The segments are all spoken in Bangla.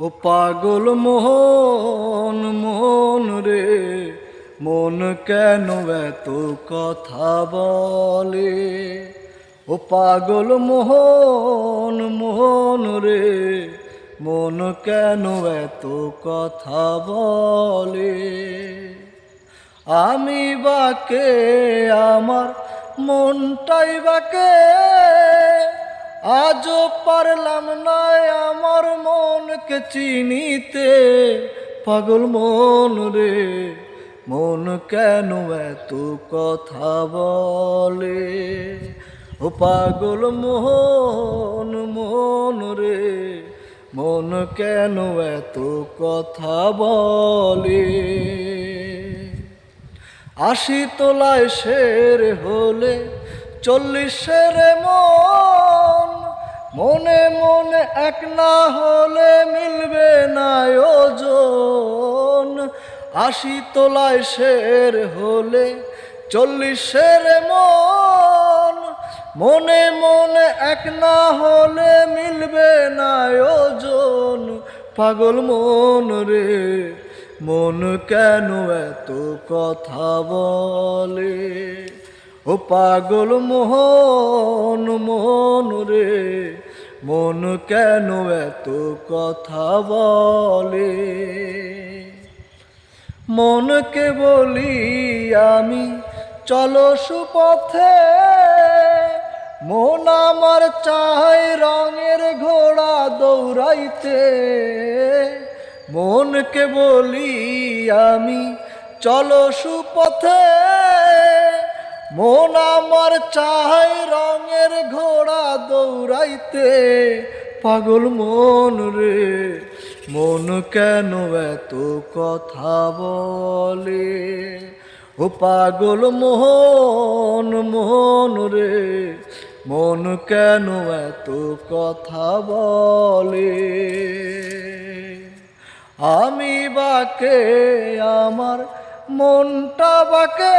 ও পাগল মোহন মোহন রে, মন কেন এত কথা বলে? ও পাগল মোহন মোহন রে, মন কেন এত কথা বলে? আমি বাকে, আমার মনটাই বাকে, আজও পারলাম না আমার মনকে চিনিতে, পাগল মন রে, মন কেন এত কথা বলে? ও পাগল মোহন মন রে, মন কেন এত কথা বলে? আশি তোলায় শের হলে চল্লিশের মন মনে মনে এক না হলে মিলবে না ওজন। আশি তোলায় শের হলে চল্লিশের মন। মনে মনে এক না হলে মিলবে না ওজন। পাগল মন রে, মন কেন এত কথা বলে? ও পাগল মোহন মোহন রে, মন কেন এত কথা বলে? মনকে বলি আমি, চলো সুপথে। মন আমার চাই রঙের ঘোড়া দৌড়াইতে। মনকে বলি আমি, চলো সুপথে। মন আমার চাই রঙের ঘোড়া দৌড়াইতে। পাগল মন রে, মন কেন এত কথা বলে? ও পাগল মোহন মোহন রে, মন কেন এত কথা বলে? আমি বাকে, আমার মনটা বাকে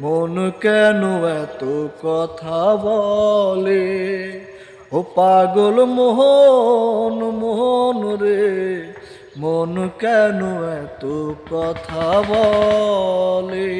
মন কেন এত কথা বলে? ও পাগল মোহন মোহন রে, মন কেন এত কথা বলে?